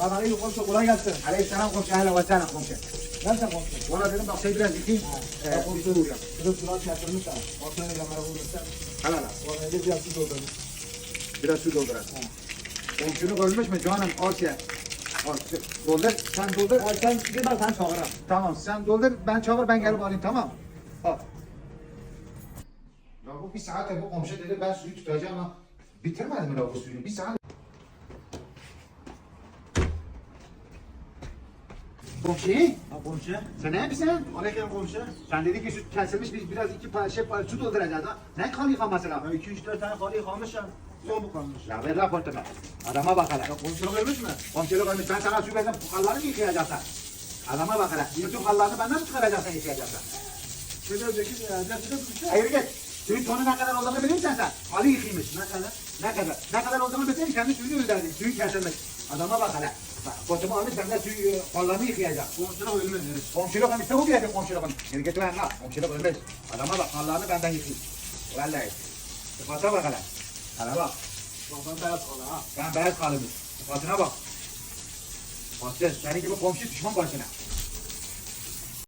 Aleyküm komşu kolay gelsin. Aleykümselam komşu. Hele ve selam komşu. Nereden? Valla dedim bak biraz yıkayım. Ee, komşu uğrayalım. Şurada surat yatırmış da. Ortaya kamera vurursa. Hala hala. O evde biraz su doldurmuş. Biraz su dolduralım. Komşunu görmüş mü canım? Al şey. Al. Sen doldur. Sen bir bak sen çağırırım. Tamam sen doldur. Ben çağır ben gelip tamam. Ya bu bir saat bu komşu dedi ben suyu tutacağım ama bitirmedi mi bu suyu? Bir saat. Komşu, Ha komşu. sen ne yapıyorsun? Aleyküm komşu. Sen dedi ki süt kesilmiş biz biraz iki parça şey, par- su dolduracağız ha. Ne kan yıkaması Ya lazım? 2-3-4 tane kalı yıkamışım. Son bu kalmış. Ya ver raportunu. Adama bak hele. Ya komşuluk ölmüş mü? Komşuluk olmuş ben sana su verdim kallarını mı yıkayacaksın? Adama bak hele. Bütün kallarını benden mi çıkaracaksın yıkayacaksın? Şöyle önceki ya. Tutmuş. Hayır git. Suyun tonu ne kadar olduğunu bilir misin sen? Halı yıkaymış. Ne kadar? Ne kadar? Ne kadar olduğunu bilsen kendi suyunu öderdin. Suyu kesilmiş. Adama bak hele. Bak, Koçumu almış ben de suyu kollarını yıkayacağım. Komşuluk ölmüş. Komşuluk olmuş. Ne bu diyecek komşuluk? Gel git lan la. Komşuluk ölmez. Adama bak kollarını benden yıkayayım. Vallahi. Sıfata bak hele. Hele bak. Baban beyaz kalı ha. Ben beyaz kalmış. Sıfatına bak. Bak sen, senin gibi komşu düşman başına.